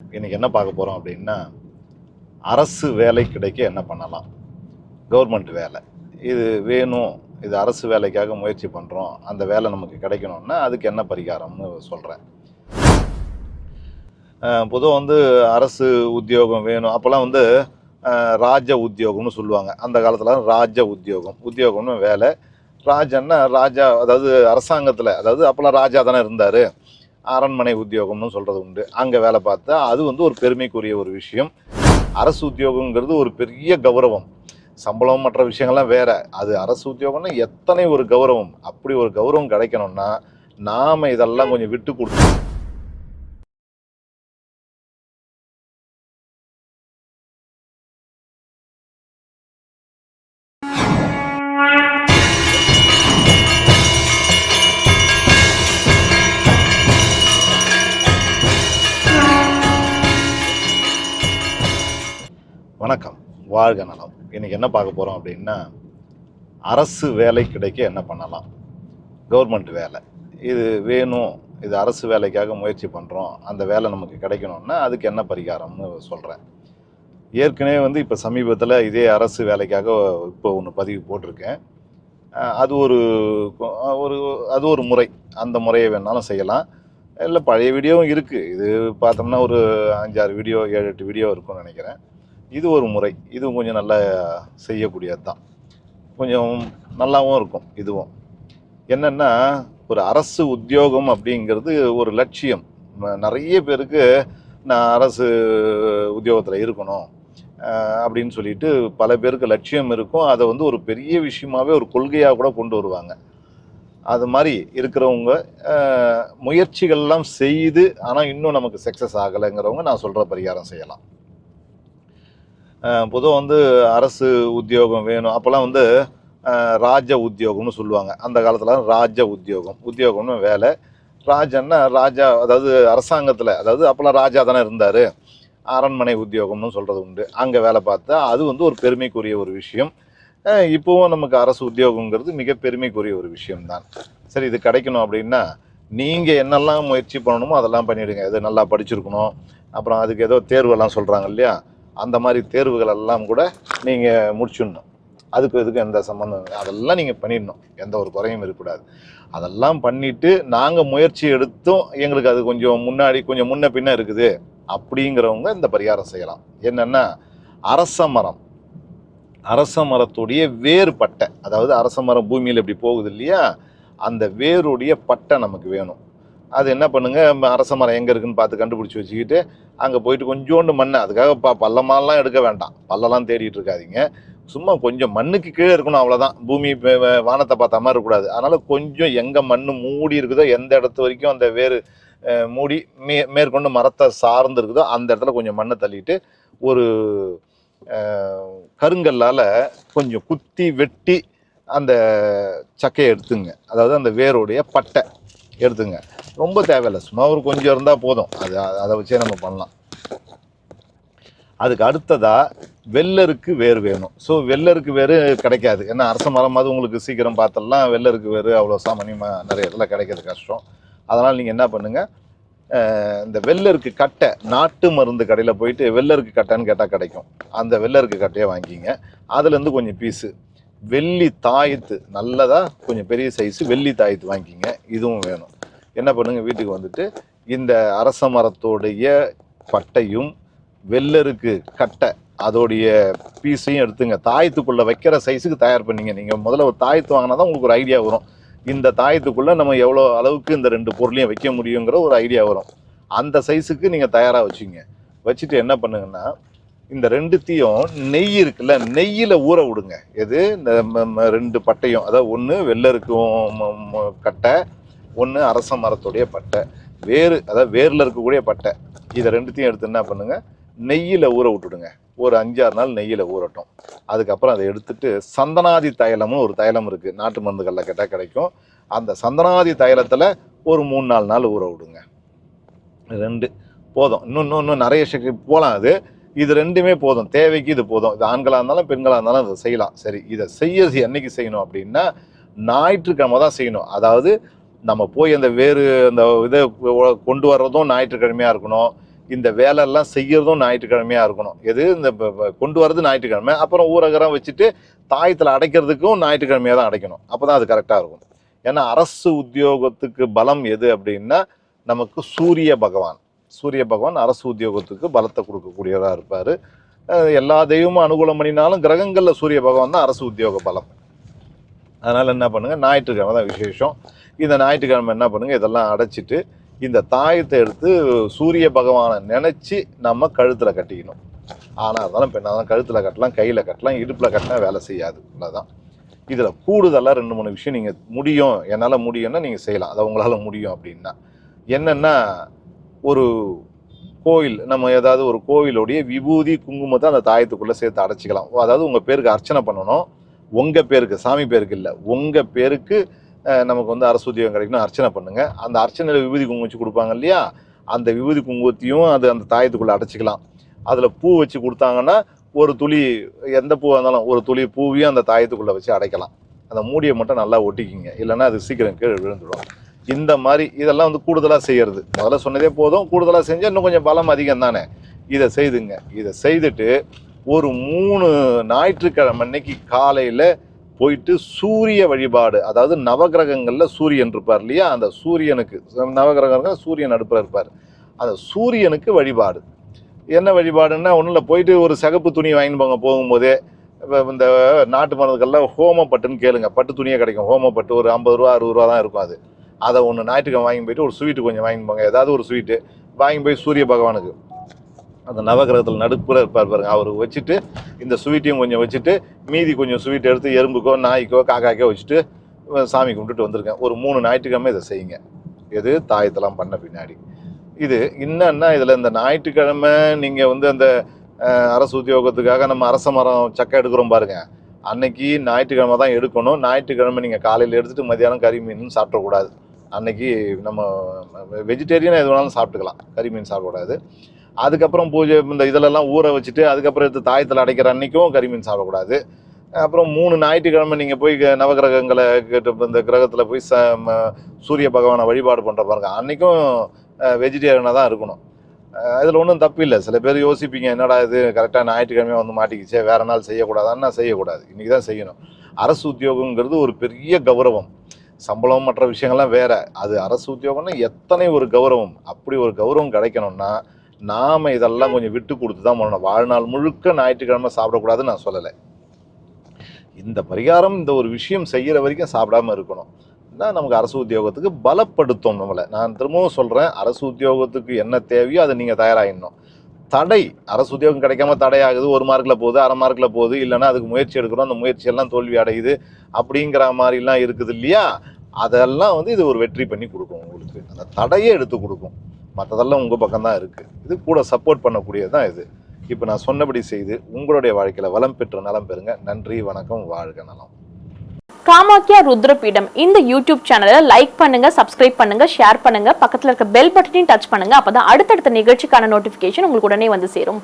இன்னைக்கு என்ன பார்க்க போகிறோம் அப்படின்னா அரசு வேலை கிடைக்க என்ன பண்ணலாம்? கவர்மெண்ட் வேலை. இது வேணும் இது அரசு வேலைக்காக முயற்சி பண்ணுறோம் அந்த வேலை நமக்கு கிடைக்கணும்னா அதுக்கு என்ன பரிகாரம்னு சொல்கிறேன் பொதுவாக வந்து அரசு உத்தியோகம் வேணும். அப்போல்லாம் வந்து அஹ், ராஜ உத்தியோகம்னு சொல்லுவாங்க. அந்த காலத்தில் ராஜ உத்தியோகம். உத்தியோகம்னு வேலை. ராஜன்னா ராஜா அதாவது அரசாங்கத்தில் அதாவது அப்போல்லாம் ராஜா தானே இருந்தார். அரண்மனை உத்தியோகம்னு சொல்கிறது உண்டு. அங்கே வேலை பார்த்தா அது வந்து ஒரு பெருமைக்குரிய ஒரு விஷயம். அரசு உத்தியோகங்கிறது ஒரு பெரிய கௌரவம். சம்பளம் மற்ற விஷயங்கள்லாம் வேறு. அது அரசு உத்தியோகம்னா எத்தனை ஒரு கௌரவம். அப்படி ஒரு கௌரவம் கிடைக்கணும்னா நாம் இதெல்லாம் கொஞ்சம் விட்டு கொடுத்து வணக்கம். வாழ்க நலம். இன்றைக்கி என்ன பார்க்க போகிறோம் அப்படின்னா அரசு வேலை கிடைக்க என்ன பண்ணலாம்? கவர்மெண்ட் வேலை. இது வேணும் இது அரசு வேலைக்காக முயற்சி பண்ணுறோம் அந்த வேலை நமக்கு கிடைக்கணும்னா அதுக்கு என்ன பரிகாரம்னு சொல்கிறேன் ஏற்கனவே வந்து இப்போ சமீபத்தில் இதே அரசு வேலைக்காக இப்போ ஒன்று பதிவு போட்டிருக்கேன். அது ஒரு ஒரு அது ஒரு முறை. அந்த முறையை வேணாலும் செய்யலாம். இல்லை பழைய வீடியோவும் இருக்குது இது பார்த்தோம்னா ஒரு அஞ்சாறு வீடியோ ஏழு எட்டு வீடியோ இருக்கும்னு நினைக்கிறேன். இது ஒரு முறை. இதுவும் கொஞ்சம் நல்லா செய்யக்கூடியது தான் கொஞ்சம் நல்லாவும் இருக்கும் இதுவும். என்னென்னா ஒரு அரசு உத்தியோகம் அப்படிங்கிறது ஒரு லட்சியம். நிறைய பேருக்கு நான் அரசு உத்தியோகத்தில் இருக்கணும் அப்படின்னு சொல்லிட்டு பல பேருக்கு லட்சியம் இருக்கும். அதை வந்து ஒரு பெரிய விஷயமாவே ஒரு கொள்கையாக கூட கொண்டு வருவாங்க. அது மாதிரி இருக்கிறவங்க முயற்சிகள்லாம் செய்து ஆனால் இன்னும் நமக்கு சக்ஸஸ் ஆகலைங்கிறவங்க நான் சொல்கிற பரிகாரம் செய்யலாம். பொதுவாக வந்து அரசு உத்தியோகம் வேணும். அப்போல்லாம் வந்து ராஜ உத்தியோகம்னு சொல்லுவாங்க. அந்த காலத்தில் ராஜ உத்தியோகம். உத்தியோகம்னு வேலை. ராஜன்னா ராஜா அதாவது அரசாங்கத்தில் அதாவது அப்போல்லாம் ராஜா தானே இருந்தார். அரண்மனை உத்தியோகம்னு சொல்கிறது உண்டு. அங்கே வேலை பார்த்தா அது வந்து ஒரு பெருமைக்குரிய ஒரு விஷயம். இப்போவும் நமக்கு அரசு உத்தியோகங்கிறது மிக பெருமைக்குரிய ஒரு விஷயம்தான். சரி இது கிடைக்கணும் அப்படின்னா நீங்கள் என்னெல்லாம் முயற்சி பண்ணணுமோ அதெல்லாம் பண்ணிவிடுங்க இது நல்லா படிச்சிருக்கணும். அப்புறம் அதுக்கு ஏதோ தேர்வெல்லாம் சொல்கிறாங்க இல்லையா? அந்த மாதிரி தேர்வுகள் எல்லாம் கூட நீங்கள் முடிச்சிடணும். அதுக்கு இதுக்கு எந்த சம்மந்தம் இல்லை. அதெல்லாம் நீங்கள் பண்ணிடணும். எந்த ஒரு குறையும் இருக்கக்கூடாது. அதெல்லாம் பண்ணிட்டு நாங்கள் முயற்சி எடுத்தும் எங்களுக்கு அது கொஞ்சம் முன்னாடி கொஞ்சம் முன்ன பின்ன இருக்குது. அப்படிங்கிறவங்க இந்த பரிகாரம் செய்யலாம். என்னென்னா அரச மரம். அரச மரத்துடைய வேர் பட்டை. அதாவது அரச மரம் பூமியில் இப்படி போகுது இல்லையா? அந்த வேருடைய பட்டை நமக்கு வேணும். அது என்ன பண்ணுங்க அரச மரம் எங்கே இருக்குன்னு பார்த்து கண்டுபிடிச்சி வச்சுக்கிட்டு அங்கே போயிட்டு கொஞ்சோண்டு மண்ணை அதுக்காக ப பள்ளமாலாம் எடுக்க வேண்டாம். பள்ளலாம் தேடிட்டு இருக்காதீங்க. சும்மா கொஞ்சம் மண்ணுக்கு கீழே இருக்கணும் அவ்வளோதான் பூமி வ- வானத்தை பார்த்த மாதிரி இருக்கக்கூடாது. அதனால் கொஞ்சம் எங்கே மண் மூடி இருக்குதோ எந்த இடத்து வரைக்கும் அந்த வேறு மூடி மே மேற்கொண்டு மரத்தை சார்ந்து இருக்குதோ அந்த இடத்துல கொஞ்சம் மண்ணை தள்ளிட்டு ஒரு கருங்கல்லால் கொஞ்சம் குத்தி வெட்டி அந்த சக்கையை எடுத்துங்க. அதாவது அந்த வேருடைய பட்டை எடுத்துங்க. ரொம்ப தேவையில்லை. சும்மா ஒரு கொஞ்சம் இருந்தால் போதும். அது அதை வச்சே நம்ம பண்ணலாம். அதுக்கு அடுத்ததாக வெள்ளருக்கு வேர் வேணும். ஸோ வெள்ளருக்கு வேறு கிடைக்காது. ஏன்னா அரச மரம் உங்களுக்கு சீக்கிரம் பார்த்தலாம் வெள்ளருக்கு வேறு அவ்வளோ சாமானியமாக நிறைய இடத்துல கிடைக்கிறது கஷ்டம். அதனால் நீங்கள் என்ன பண்ணுங்கள் இந்த வெள்ளருக்கு கட்டை நாட்டு மருந்து கடையில் போயிட்டு வெள்ளருக்கு கட்டைன்னு கேட்டால் கிடைக்கும். அந்த வெள்ளருக்கு கட்டையை வாங்கிக்கிங்க அதுலேருந்து கொஞ்சம் பீஸு. வெள்ளி தாயத்து நல்லதாக கொஞ்சம் பெரிய சைஸு வெள்ளி தாயத்து வாங்கிக்கிங்க இதுவும் வேணும். என்ன பண்ணுங்க வீட்டுக்கு வந்துட்டு இந்த அரச மரத்தோடைய பட்டையும் வெள்ளருக்கு கட்டை அதோடைய பீஸையும் எடுத்துங்க. தாயத்துக்குள்ளே வைக்கிற சைஸுக்கு தயார் பண்ணிங்க. நீங்கள் முதல்ல ஒரு தாயத்து வாங்கினா தான் உங்களுக்கு ஒரு ஐடியா வரும். இந்த தாயத்துக்குள்ளே நம்ம எவ்வளோ அளவுக்கு இந்த ரெண்டு பொருளையும் வைக்க முடியுங்கிற ஒரு ஐடியா வரும். அந்த சைஸுக்கு நீங்கள் தயாராக வச்சுங்க. வச்சுட்டு என்ன பண்ணுங்கன்னா இந்த ரெண்டுத்தையும் நெய் இருக்குல்ல நெய்யில் ஊற விடுங்க. எது? இந்த ம- ம- ரெண்டு பட்டையும். அதாவது ஒன்று வெள்ளருக்கும் கட்டை ஒன்று அரச மரத்துடைய பட்டை வேறு அதாவது வேரில் இருக்கக்கூடிய பட்டை. இதை ரெண்டுத்தையும் எடுத்து என்ன பண்ணுங்கள் நெய்யில் ஊற விட்டுடுங்க. ஒரு அஞ்சாறு நாள் நெய்யில் ஊறட்டும். அதுக்கப்புறம் அதை எடுத்துட்டு சந்தனாதி தைலமும் ஒரு தைலம் இருக்குது நாட்டு மருந்துகளில் கேட்டால் கிடைக்கும். அந்த சந்தனாதி தைலத்தில் ஒரு மூணு நாலு நாள் ஊற விடுங்க. ரெண்டு. போதும். இன்னும் இன்னும் இன்னும் நிறைய சக்தி போகலாம் அது. இது ரெண்டுமே போதும். தேவைக்கு இது போதும். இது ஆண்களாக இருந்தாலும் பெண்களாக இருந்தாலும் அதை செய்யலாம். சரி இதை செய்யறது என்னைக்கு செய்யணும் அப்படின்னா ஞாயிற்றுக்கிழமை தான் செய்யணும். அதாவது நம்ம போய் அந்த வேறு அந்த இதை கொண்டு வர்றதும் ஞாயிற்றுக்கிழமையாக இருக்கணும். இந்த வேலையெல்லாம் செய்கிறதும் ஞாயிற்றுக்கிழமையாக இருக்கணும். எது? இந்த கொண்டு வர்றது ஞாயிற்றுக்கிழமை. அப்புறம் ஊரகரம் வச்சுட்டு தாயத்தில் அடைக்கிறதுக்கும் ஞாயிற்றுக்கிழமையாக தான் அடைக்கணும். அப்பதான் அது கரெக்டாக இருக்கும். ஏன்னா அரசு உத்தியோகத்துக்கு பலம் எது அப்படின்னா நமக்கு சூரிய பகவான். சூரிய பகவான் அரசு உத்தியோகத்துக்கு பலத்தை கொடுக்கக்கூடியவராக இருப்பார். எல்லா தெய்வமும் அனுகூலம் பண்ணினாலும் கிரகங்களில் சூரிய பகவான் தான் அரசு உத்தியோக பலம். அதனால் என்ன பண்ணுங்கள் ஞாயிற்றுக்கிழமை தான் விசேஷம். இந்த ஞாயிற்றுக்கிழமை என்ன பண்ணுங்க? இதெல்லாம் அடைச்சிட்டு இந்த தாயத்தை எடுத்து சூரிய பகவானை நினச்சி நம்ம கழுத்தில் கட்டிக்கணும். ஆனால் அதெல்லாம் பெண்ணாக தான் கழுத்தில் கட்டலாம் கையில் கட்டலாம் இடுப்பில் கட்டினா வேலை செய்யாது. அவ்வளோதான் இதில் கூடுதலாக ரெண்டு மூணு விஷயம் நீங்கள் முடியும். என்னால் முடியும்னா நீங்கள் செய்யலாம். அதை உங்களால் முடியும் அப்படின்னா. என்னென்னா ஒரு கோயில் நம்ம ஏதாவது ஒரு கோயிலுடைய விபூதி குங்குமத்தை அந்த தாயத்துக்குள்ளே சேர்த்து அடைச்சிக்கலாம். அதாவது உங்கள் பேருக்கு அர்ச்சனை பண்ணணும். உங்கள் பேருக்கு சாமி பேருக்கு இல்லை. உங்கள் பேருக்கு நமக்கு வந்து அரசு உத்தியோகம் கிடைக்கணும் அர்ச்சனை பண்ணுங்க. அந்த அர்ச்சனையில் விபூதி குங்குமம் வச்சு கொடுப்பாங்க இல்லையா? அந்த விபூதி குங்குமத்தையும் அது அந்த தாயத்துக்குள்ளே அடைச்சிக்கலாம். அதில் பூ வச்சு கொடுத்தாங்கன்னா ஒரு துளி எந்த பூவாக இருந்தாலும் ஒரு துளி பூவையும் அந்த தாயத்துக்குள்ளே வச்சு அடைக்கலாம். அந்த மூடியை மட்டும் நல்லா ஒட்டிக்கிங்க. இல்லைன்னா அது சீக்கிரம் கீழே விழுந்துடும். இந்த மாதிரி இதெல்லாம் வந்து கூடுதலாக செய்கிறது முதல்ல சொன்னதே போதும். கூடுதலாக செஞ்சால் இன்னும் கொஞ்சம் பலம் அதிகம் தானே? இதை செய்துங்க. இதை செய்துட்டு ஒரு மூணு ஞாயிற்றுக்கிழமை அன்னைக்கு காலையில் போயிட்டு சூரிய வழிபாடு அதாவது நவகிரகங்களில் சூரியன் இருப்பார் இல்லையா? அந்த சூரியனுக்கு நவகிரகங்கள் சூரியன் அடுப்பில் இருப்பார். அந்த சூரியனுக்கு வழிபாடு. என்ன வழிபாடுன்னா ஒன்றும் இல்லை போயிட்டு ஒரு சிகப்பு துணி வாங்கிட்டு போங்க போகும்போதே. இப்போ இந்த நாட்டு மருந்துக்கெல்லாம் ஹோமப்பட்டுன்னு கேளுங்க. பட்டு துணியே கிடைக்கும். ஹோமப்பட்டு ஒரு ஐம்பது ரூபா அறுபது ரூபா தான் இருக்கும் அது. அதை ஒன்று ஞாயிற்றுக்கிழமை வாங்கி போயிட்டு ஒரு ஸ்வீட்டு கொஞ்சம் வாங்கி போங்க. ஏதாவது ஒரு ஸ்வீட்டு. வாங்கி போய் சூரிய பகவானுக்கு. அந்த நவகிரகத்தில் நடுப்புற இருப்பார் பாருங்க. அவர் வச்சுட்டு இந்த ஸ்வீட்டையும் கொஞ்சம் வச்சுட்டு மீதி கொஞ்சம் ஸ்வீட் எடுத்து எறும்புக்கோ நாய்க்கோ காக்காக்கோ வச்சுட்டு சாமி கும்பிட்டுட்டு வந்திருக்கேன். ஒரு மூணு ஞாயிற்றுக்கிழமை இதை செய்யுங்க. எது? தாயத்தெல்லாம் பண்ண பின்னாடி. இது என்னன்னா இதில் இந்த ஞாயிற்றுக்கிழமை நீங்கள் வந்து அந்த அரசு உத்தியோகத்துக்காக நம்ம அரச மரம் சக்கை எடுக்கிறோம் பாருங்க. அன்னைக்கு ஞாயிற்றுக்கிழமை தான் எடுக்கணும். ஞாயிற்றுக்கிழமை நீங்கள் காலையில் எடுத்துகிட்டு மதியானம் கறி மீன் சாப்பிடக்கூடாது. அன்னைக்கு நம்ம வெஜிடேரியனாக எது வேணாலும் சாப்பிட்டுக்கலாம். கறி மீன் சாப்பிடக்கூடாது. அதுக்கப்புறம் பூஜை இந்த இதிலெல்லாம் ஊற வச்சுட்டு அதுக்கப்புறம் எடுத்து தாயத்தில் அடைக்கிற அன்றைக்கும் கறிமீன் சாப்பிடக்கூடாது. அப்புறம் மூணு ஞாயிற்றுக்கிழமை நீங்கள் போய் க- நவகிரகங்களை கேட்டு இந்த கிரகத்தில் போய் ச சூரிய பகவானை வழிபாடு பண்ணுற பாருங்க. அன்றைக்கும் வெஜிடேரியனாக தான் இருக்கணும். அதில் ஒன்றும் தப்பு இல்லை. சில பேர் யோசிப்பீங்க என்னடா இது? கரெக்டாக ஞாயிற்றுக்கிழமையாக வந்து மாட்டிக்கிச்சே. வேறு நாள் செய்யக்கூடாதான்னா செய்யக்கூடாது. இன்றைக்கி தான் செய்யணும். அரசு உத்தியோகங்கிறது ஒரு பெரிய கௌரவம். சம்பளம் மற்ற விஷயங்கள்லாம் வேறு. அது அரசு உத்தியோகம்னா எத்தனை ஒரு கௌரவம். அப்படி ஒரு கௌரவம் கிடைக்கணும்னா நாம் இதெல்லாம் கொஞ்சம் விட்டு கொடுத்து தான் பண்ணணும். வாழ்நாள் முழுக்க ஞாயிற்றுக்கிழமை சாப்பிடக்கூடாதுன்னு நான் சொல்லலை. இந்த பரிகாரம் இந்த ஒரு விஷயம் செய்கிற வரைக்கும் சாப்பிடாம இருக்கணும். தான் நமக்கு அரசு உத்தியோகத்துக்கு பலப்படுத்தும் நம்மளை. நான் திரும்பவும் சொல்கிறேன் அரசு உத்தியோகத்துக்கு என்ன தேவையோ அதை நீங்கள் தயாராகிடணும் தடை அரசு உத்தியோகம் கிடைக்காம தடை ஆகுது ஒரு மார்க்கில் போகுது அரை மார்க்கில் போகுது இல்லைன்னா அதுக்கு முயற்சி எடுக்கிறோம் அந்த முயற்சியெல்லாம் தோல்வி அடையுது அப்படிங்கிற மாதிரிலாம் இருக்குது இல்லையா? அதெல்லாம் வந்து இது ஒரு வெற்றி பண்ணி கொடுக்கும் உங்களுக்கு. அந்த தடையே எடுத்து கொடுக்கும். மற்றதெல்லாம் உங்கள் பக்கம் தான் இருக்குது இது கூட சப்போர்ட் பண்ணக்கூடியது தான் இது. இப்போ நான் சொன்னபடி செய்து உங்களுடைய வாழ்க்கையில் வளம் பெற்று நலம் பெறுங்க. நன்றி வணக்கம் வாழ்க நலம். காமாக்கியா ருத்ரபீடம். இந்த யூடியூப் சேனலை லைக் பண்ணுங்க சப்ஸ்கிரைப் பண்ணுங்க ஷேர் பண்ணுங்க. பக்கத்தில் இருக்க பெல் பட்டனையும் டச் பண்ணுங்க. அப்பதான் அடுத்தடுத்த நிகழ்ச்சிக்கான நோட்டிபிகேஷன் உங்களுக்கு உடனே வந்து சேரும்.